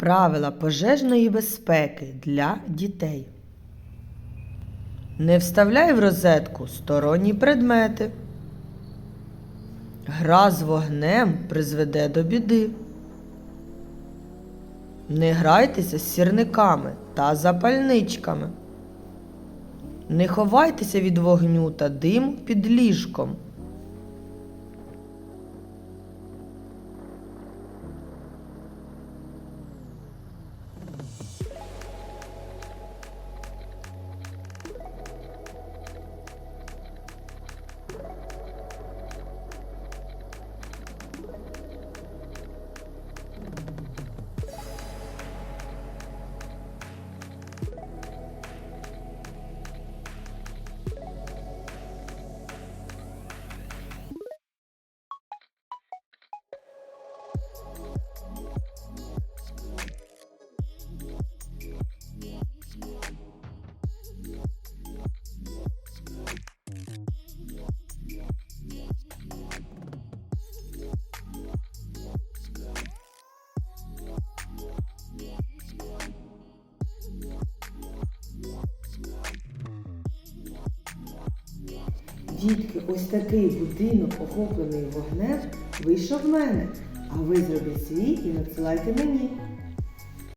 Правила пожежної безпеки для дітей. Не вставляй в розетку сторонні предмети. Гра з вогнем призведе до біди. Не грайтеся з сірниками та запальничками. Не ховайтеся від вогню та диму під ліжком. Дітки, ось такий будинок, охоплений вогнем, вийшов в мене. А ви зробіть свій і надсилайте мені.